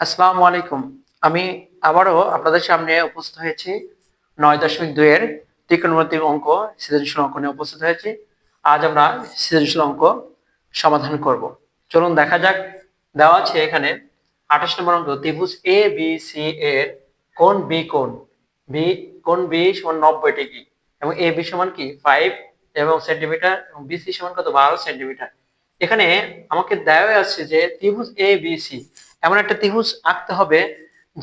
আসসালামু আলাইকুম। আমি আবারও আপনাদের সামনে উপস্থিত হয়েছি। নয় দশমিক দুইয়ের ত্রিকোণমিতিক অঙ্ক, সৃজনশীল অঙ্ক নিয়ে উপস্থিত হয়েছি। আজ আমরা সৃজনশীল অঙ্ক সমাধান করব। চলুন দেখা যাক। দেওয়া আছে এখানে আঠাশ নম্বর অঙ্ক, ত্রিভুজ এ বি সি এর কোন বি কোন বি কোন বি সমান নব্বই ডিগ্রি এবং এ বি সমান কি? ফাইভ এবং সেন্টিমিটার এবং বি সি সমান কত? বারো সেন্টিমিটার এখানে আমাকে দেওয়া আছে যে ত্রিভুজ এ বি সি এমন একটা ত্রিভুজ আঁকতে হবে,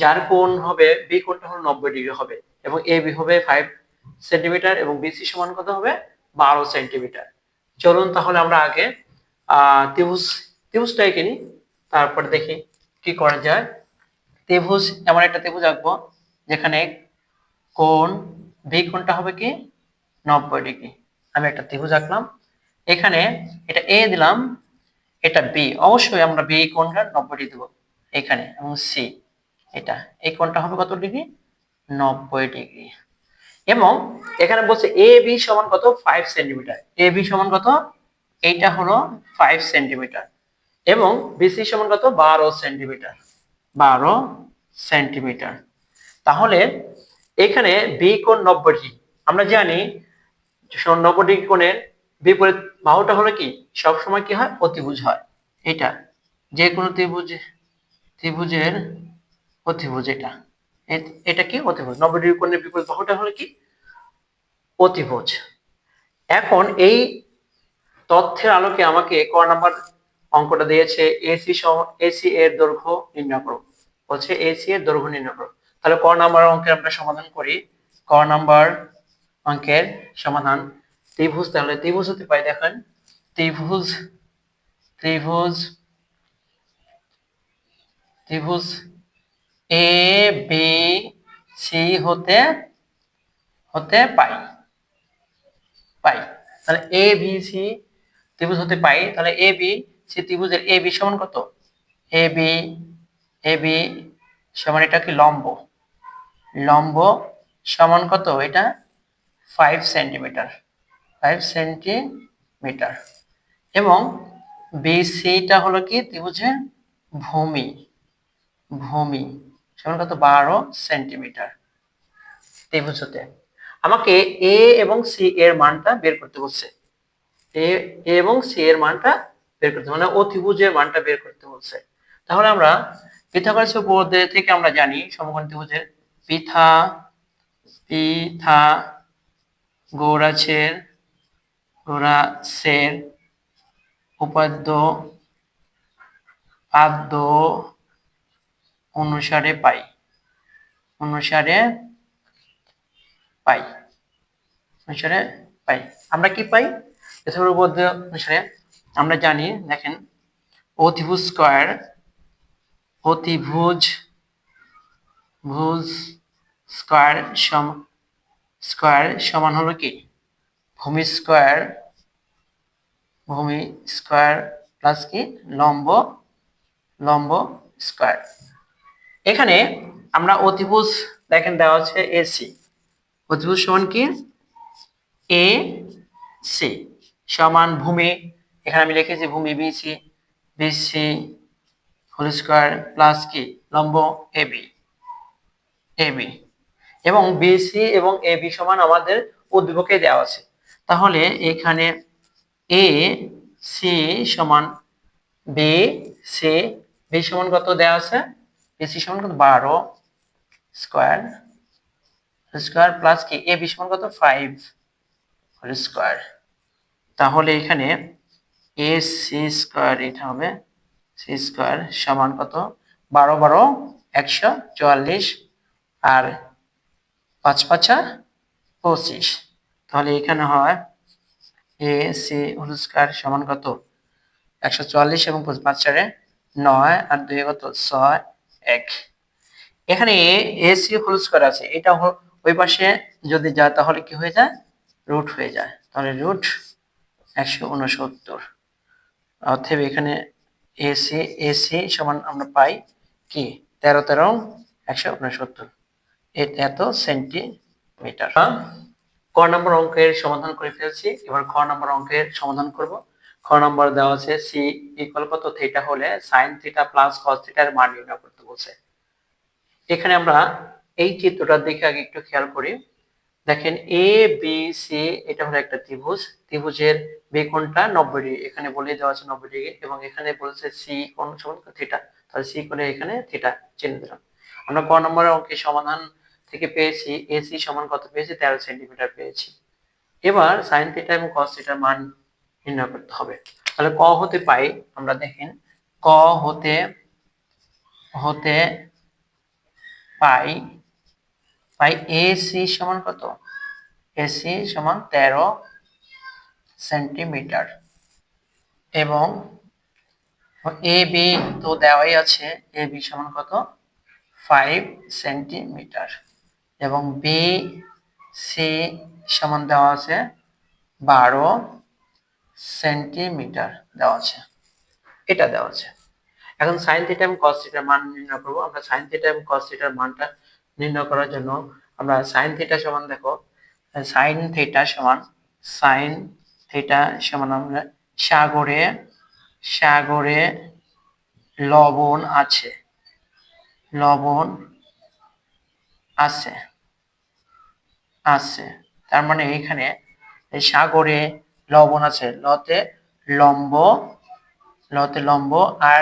যার কোণ হবে বি কোণটা হলো নব্বই ডিগ্রি হবে এবং এ বি হবে ফাইভ সেন্টিমিটার এবং বিসি সমান কত হবে? বারো সেন্টিমিটার চলুন তাহলে আমরা আগে ত্রিভুজ, ত্রিভুজটা এঁকে নিই, তারপর দেখি কি করা যায়। ত্রিভুজ, এমন একটা ত্রিভুজ আঁকবো, যেখানে কোণ বি কোণটা হবে কি? নব্বই ডিগ্রি। আমি একটা ত্রিভুজ আঁকলাম। এখানে এটা এ দিলাম, এটা বি অবশ্যই আমরা বি কোণটা নব্বই ডিগ্রি দেবো। এখানে, এবং সি এটা। এই কোণটা হবে কত ডিগ্রি? নব্বই ডিগ্রি। এবং এখানে বলছে এ বি সমান কত? ফাইভ সেন্টিমিটার এ বি সমান কত? এইটা হলো ফাইভ সেন্টিমিটার এবং বিসি সমান কত? বারো সেন্টিমিটার বারো সেন্টিমিটার তাহলে এখানে বি কোণ নব্বই ডিগ্রি। আমরা জানি নব্বই ডিগ্রি কোণের বিপরীত বাহুটা হলো কি? সব সময় কি হয়? অতিভুজ হয়। এটা যে কোনো ত্রিভুজ ত্রিভুজের অতিভুজ এটা। এটা কি? অতিভুজ। নব্বই ডিগ্রি কোণের বিপরীত বাহুটা হলো কি? অতিভুজ। এখন এই তথ্যের আলোকে আমাকে ক নাম্বার অঙ্কটা দিয়েছে, এসি সহ, এসি এর দৈর্ঘ্য নির্ণয় করো। বলছে এসি এর দৈর্ঘ্য নির্ণয় করো। তাহলে ক নাম্বার অঙ্কের আমরা সমাধান করি। ক নাম্বার অঙ্কের সমাধান। ত্রিভুজ, তাহলে ত্রিভুজ হতে পাই দেখেন। ত্রিভুজ ত্রিভুজ ত্রিভুজ এ বি সি হতে হতে পাই। পাই। তাহলে এ বি সি ত্রিভুজ হতে পাই। তাহলে এ বি সি ত্রিভুজের এ বি সমান কত? এ বি এ বি সমান এটা কি লম্ব? লম্ব সমান কত? এটা ফাইভ সেন্টিমিটার ফাইভ সেন্টিমিটার এবং বিসিটা হলো কি? ত্রিভুজের ভূমি। ভূমি সমান কত বারো সেন্টিমিটার ত্রিভুজ হতে আমাকে এ এবং সি এর মানটা বের করতে বলছে। এ এবং সি এর মানটা বের করতে মানে অতিভুজের মানটা বের করতে বলছে। তাহলে আমরা পিথাগোরাস উপপাদ্য থেকে আমরা জানি, সমকোণ ত্রিভুজের পিথা পিথা গৌরাছের গৌরাছের উপাদ্য পাদ্য অনুসারে পাই। অনুসারে পাই। অনুসারে পাই। আমরা কি পাই? উপপাদ্য অনুসারে। আমরা জানি, দেখেন, অতিভুজ স্কয়ার, অতিভুজ, ভুজ স্কয়ার সম, স্কয়ার সমান হলো কি? ভূমি স্কয়ার ভূমি স্কয়ার প্লাস কি? লম্ব লম্ব স্কয়ার। এখানে আমরা অতিভুজ, দেখেন দেওয়া আছে এসি অতিভুজ সমান কি? এ সি সমান ভূমি। এখানে আমি লিখেছি ভূমি BC BC whole square plus কি? লম্ব এ বি এ বি এবং বিসি এবং এ বি সমান আমাদের উদ্ভবকে দেওয়া আছে। তাহলে এখানে এ সি সমান বি সি বি সমান কত দেওয়া আছে? বিসি সমান কত? বারো স্কয়ার স্কয়ার প্লাস কি? এ বি সমান কত? ফাইভ স্কয়ার তাহলে এখানে এ সি স্কয়ার এটা হবে সি স্কয়ার সমান কত? বারো বারো, একশো চুয়াল্লিশ আর পাঁচ, পাঁচা পঁচিশ। তাহলে এখানে হয় এ সি হোল স্কয়ার সমান কত? একশো চুয়াল্লিশ এবং পাঁচ চারে নয় আর দুই কত? ছয়। এক। এখানে এ সি হোল স্কয়ার আছে। এটা ওই পাশে যদি যায় তাহলে কি হয়ে যায়? রুট হয়ে যায়। তাহলে রুট একশো উনসত্তর। অতএব এখানে এসি এসি সমান আমরা পাই কি? তেরো তেরো, একশো উনসত্তর। এত সেন্টিমিটার ক নম্বর অঙ্কের সমাধান করে ফেলছি। এবার খ নম্বর অঙ্কের সমাধান করব। খ নম্বর দেওয়া আছে সি ইকুয়াল কত? থিটা হলে সাইন থিটা প্লাস কস থিটার মান নির্ণয় করতে বলছে। এখানে আমরা এই চিত্রটা দেখে আগে একটু খেয়াল করি। দেখেন এ বি সি এটা হলো একটা ত্রিভুজ। ত্রিভুজের বি কোণটা নব্বই ডিগ্রি। এখানে বলে দেওয়া আছে নব্বই ডিগ্রি এবং এখানে বলেছে সি কোণ সমান থিটা তাহলে সি কোণে এখানে থিটা চিহ্ন দিলাম। আমরা ক নম্বরের অঙ্কের সমাধান থেকে পেয়েছি। এসি সমান কত পেয়েছি? তেরো সেন্টিমিটার পেয়েছি। এবার সাইন থিটা এবং কস থিটার মান নির্ণয় করতে হবে। তাহলে ক হতে পাই? আমরা দেখেন, ক হতে হতে পাই পাই এসি সমান কত? এসি সমান তেরো সেন্টিমিটার। এবং এ বি তো দেওয়াই আছে এ বি সমান কত? Five centimetre. এবং বি সি সমান দেওয়া আছে, বারো সেন্টিমিটার দেওয়া আছে। এটা দেওয়া আছে। এখন সাইন থিটা এবং কস থিটার মান নির্ণয় করব। আমরা সাইন থিটা এবং কস থিটার মানটা নির্ণয় করার জন্য আমরা সাইন থিটা সমান দেখো সাইন থিটা সমান সাইন থিটা সমান আমরা সাগরে সাগরে লবণ আছে লবণ আছে আছে। তার মানে এখানে সাগরে লবণ আছে, লতে লম্ব লতে লম্ব আর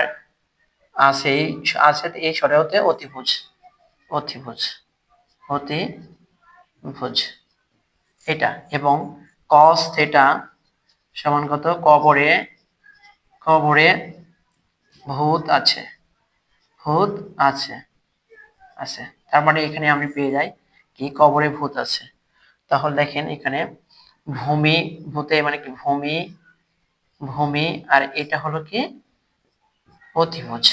এই আছে এই সরে হতে অতিভুজ অতিভুজ অতিভুজ। এটা এবং কস থেটা সমান কত? কবরে কবরে ভূত আছে ভূত আছে আছে। তার মানে এখানে আমি পেয়ে যাই কি কবরে ভূত আছে। তাহলে দেখেন এখানে ভূমি, ভূতে মানে কি ভূমি ভূমি, আর এটা হলো কি? অতিভুজ।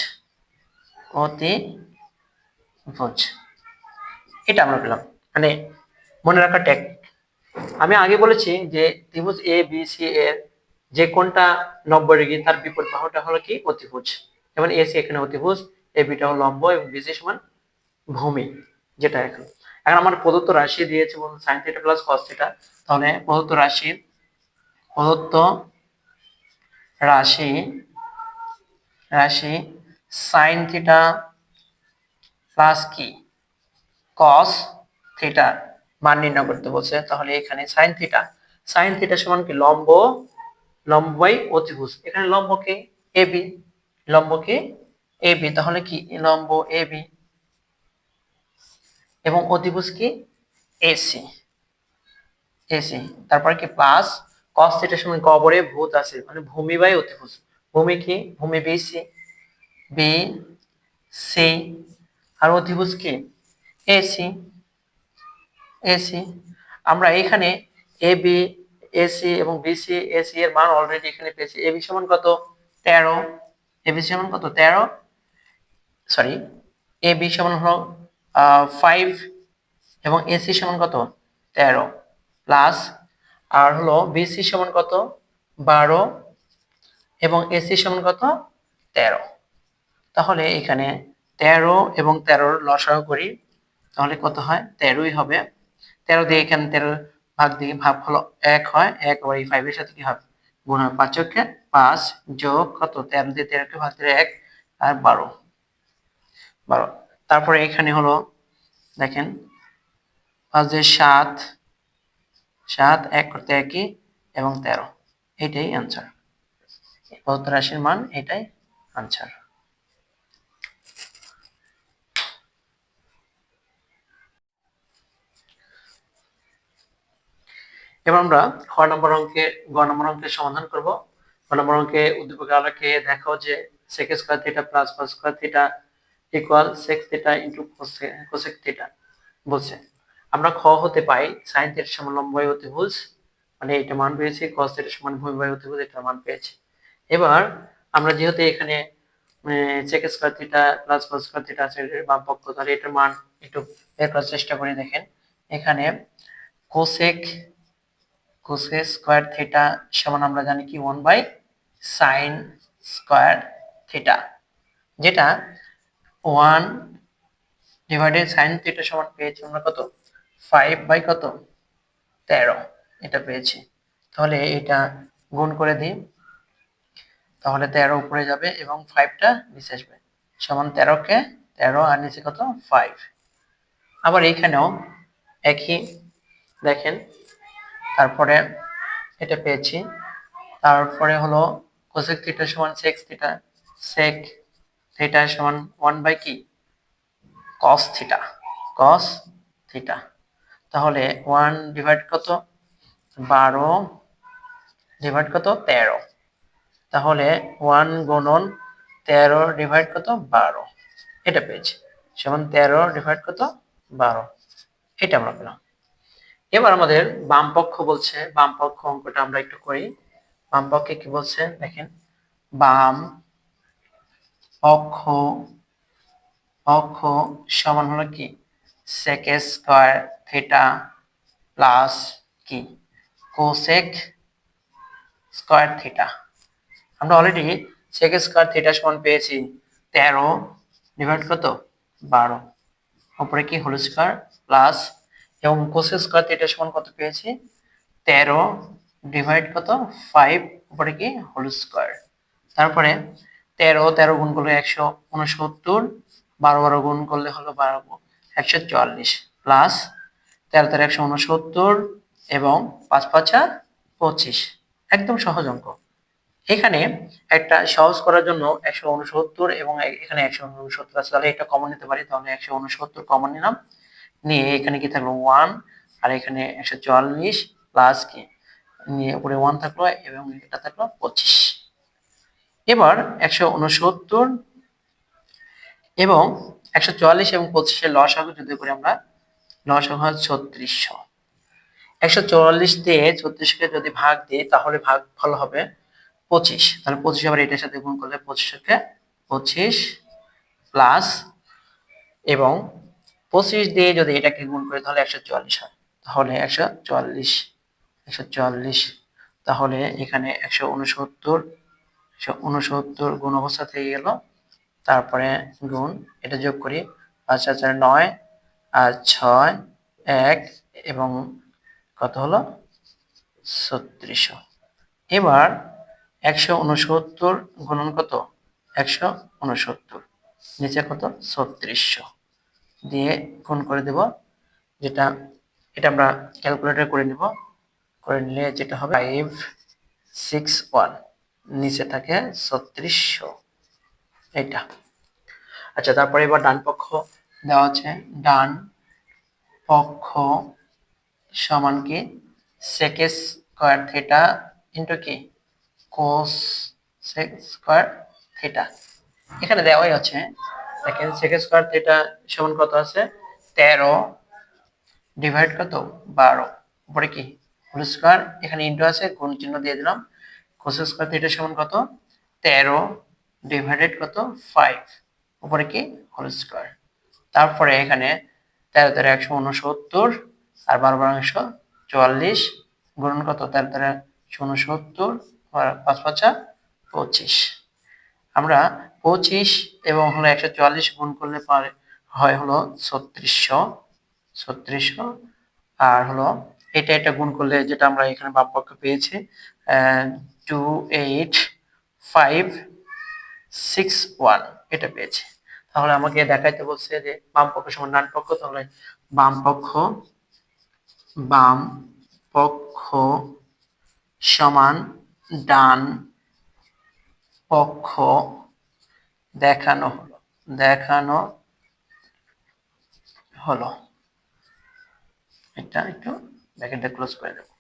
অতিভুজ এটা আমরা পেলাম। মানে মনে রাখা টেকনিক আমি আগে বলেছি যে ত্রিভুজ এ বি সি এর যে কোনটা নব্বই ডিগ্রি, তার বিপরীত বাহুটা হলো কি? অতিভুজ। যেমন এ সি এখানে অতিভুজ এ বিটা হলো লম্ব এবং বিসি সমান ভূমি, যেটা এখন। এখন আমার প্রদত্ত রাশি দিয়েছে বলুন sine theta plus cos theta তাহলে প্রদত্ত রাশি প্রদত্ত রাশি রাশি সাইন থিটা প্লাস কি? কস থিটা মান নির্ণয় করতে বলছে, তাহলে এখানে সাইন থিটা সাইন থিটা সমান কি? লম্ব লম্ব বাই অতিভুজ। এখানে লম্ব কি? এ বি লম্ব কি? এ বি তাহলে কি? লম্ব এ বি এবং অতিভুজ কি? এসি এসি তারপর কি? প্লাস কস থিটার সমান কবরে ভূত আছে মানে ভূমি বাই অতিভুজ। ভূমি কি? ভূমি বি সি বি সি আর অতিভুজ কি? এসি এসি আমরা এখানে এ বি এসি এবং বিসি এসি এর মান অলরেডি এখানে পেয়েছি। এ বি সমান কত? তেরো। এ বি সমান কত? তেরো। সরি এ বি সমান হলো ফাইভ এবং এসি সমান কত? তেরো। প্লাস আর হলো বিসি সমান কত? বারো এবং এসি সমান কত? তেরো। তাহলে এখানে তেরো এবং তেরোর লসাগু করি, তাহলে কত হয়? তেরোই হবে। তেরো দিয়ে এখানে তেরো ভাগ দিয়ে ভাগ হলো এক হয়। এক আবার এই ফাইভের সাথে কি হবে? গুণ হয় পাঁচকে পাঁচ যোগ কত? তেরো দিয়ে তেরোকে ভাগ দিলে এক আর বারো। বারো। তারপরে এখানে হলো, দেখেন, পাঁচ দিয়ে সাত সাত এক করতে একই এবং তেরো। এটাই আনসার প্রদত্ত রাশির মান, এটাই আনসার এবার আমরা খ নম্বর অঙ্কে, গ নম্বর অঙ্কের সমাধান করব। গ নম্বর অঙ্কে উদ্দীপক আলোকে দেখো যে sec square theta plus cos square theta equal sec theta into cosec theta বলছে। আমরা খ হতে পাই sin থিটা সমান লম্ব বাই অতিভুজ মানে এটা মান পেয়েছি, cos থিটা সমান ভূমি বাই অতিভুজ এটা মান পেয়েছি। এবার আমরা যেহেতু এখানে sec square theta plus cos square theta আছে বাম পক্ষ তাহলে এটার মান একটু বের করার চেষ্টা করে দেখেন। এখানে cosec কোসেক স্কোয়ার থিটা সমান আমরা জানি কি one by sine square theta যেটা ওয়ান ডিভাইডেড সাইন থিটা সমান পেয়েছি আমরা কত? ফাইভ বাই কত? তেরো, এটা পেয়েছি। তাহলে এটা গুণ করে দিই, তাহলে তেরো উপরে যাবে এবং ফাইভটা নিচে আসবে। সমান তেরোকে তেরো আর নিচে কত? ফাইভ আবার এইখানেও একই, দেখেন তারপরে এটা পেয়েছি। তারপরে হলো কোসেক থিটা সমান সেক্স থিটা সেক থিটা সমান ওয়ান বাই কি? কস থিটা কস থিটা তাহলে ওয়ান ডিভাইড কত? বারো ডিভাইড কত? তেরো। তাহলে ওয়ান গুণন তেরো ডিভাইড কত? বারো। এটা পেয়েছি। সমান তেরো ডিভাইড কত? বারো। এটা আমরা পেলাম। এবার আমাদের বাম পক্ষ বলছে, বাম পক্ষ অঙ্কটা আমরা একটু করি। বাম পক্ষে কি বলছে? দেখেন, বাম অক্ষ অক্ষ সমান হলো কি? সেক স্কোয়ার থিটা প্লাস কি? কোসেক স্কোয়ার থিটা আমরা অলরেডি সেক স্কোয়ার থিটা সমান পেয়েছি তেরো ডিভাইড কত? বারো। উপরে কি? হোল স্কোয়ার প্লাস এবং কোসেক স্কোয়ার থিটা সমান কত পেয়েছি? তেরো ডিভাইড কত? ফাইভ উপরে কি? হোল স্কোয়ার তারপরে তেরো তেরো গুণ করলে একশো উনসত্তর, বারো বারো গুণ করলে হলো বারো, একশো চুয়াল্লিশ। প্লাস তেরো তেরো একশো উনসত্তর এবং পাঁচ, পাঁচা পঁচিশ। একদম সহজ অঙ্ক। এখানে একটা সহজ করার জন্য একশো উনসত্তর এবং এখানে একশো উনসত্তর আছে, তাহলে এটা কমন নিতে পারি, তাহলে একশো উনসত্তর কমন নিলাম। নিয়ে এখানে কি থাকল? ওয়ান আর এখানে একশো চুয়াল্লিশ প্লাস কি? নিয়ে উপরে ওয়ান থাকল এবং এটা থাকল পঁচিশ। এবার একশো উনসত্তর এবং একশো চুয়াল্লিশ এবং পঁচিশের লসাগু যদি করে আমরা লসাগু হয় ছত্রিশশো। একশো চুয়াল্লিশ দিয়ে ছত্রিশকে যদি ভাগ দিই, তাহলে ভাগ ফল হবে পঁচিশ। তাহলে পঁচিশ আবার এটার সাথে গুণ করলে পঁচিশকে পঁচিশ প্লাস এবং পঁচিশ দিয়ে যদি এটাকে গুণ করি, তাহলে একশো চুয়াল্লিশ হয়। তাহলে একশো চুয়াল্লিশ একশো চুয়াল্লিশ, তাহলে এখানে একশো উনসত্তর একশো উনসত্তর গুণ অবস্থা থেকে গেল। তারপরে গুণ, এটা যোগ করি পাঁচ হাজার নয়, আর ছয় এক, এবং কত হলো? ছত্রিশশো। এবার একশো উনসত্তর গুণন কত? একশো উনসত্তর, নিচে কত? ছত্রিশশো। দিয়ে ফোন করে দেব। যেটা, এটা আমরা ক্যালকুলেটর করে নিব। করে নিলে যেটা হবে ফাইভ সিক্স ওয়ান নিচে থাকে ছত্রিশশো। এটা আচ্ছা তারপরে এবার ডান পক্ষ দেওয়া আছে। ডান পক্ষ সমান কি? সেক স্কোয়ার থিটা ইন্টু কি? কোস সেক স্কোয়ার থিটা এখানে দেওয়াই আছে দেখেন সেক স্কোয়ার থিটা সমান কত আছে? তেরো ডিভাইড কত? বারো। উপরে কি? হোল স্কোয়ার এখানে ইন্টু আছে, গুণ চিহ্ন দিয়ে দিলাম। কোস স্কোয়ার থিটা সমান কত? তেরো ডিভাইডেড কত? ফাইভ উপরে কি? হোল স্কোয়ার তারপরে এখানে তেরো তেরো একশো উনসত্তর আর বারো বারো একশো চুয়াল্লিশ গুণন কত? তেরো তেরো একশো উনসত্তর, পাঁচ পাঁচা পঁচিশ। আমরা পঁচিশ এবং হলো একশো চুয়াল্লিশ গুণ করলে পারে হয় হলো ছত্রিশশো ছত্রিশশো। আর হলো এটা এটা গুণ করলে যেটা আমরা এখানে বাম পক্ষে পেয়েছি two eight five six one এটা পেয়েছি। তাহলে আমাকে দেখাইতে বলছে যে বাম পক্ষ সমান ডান পক্ষ, তাহলে বাম পক্ষ বাম পক্ষ সমান ডান পক্ষ দেখানো হলো। দেখানো হলো। এটা একটু ব্যাকেটটা ক্লোজ করে দেবো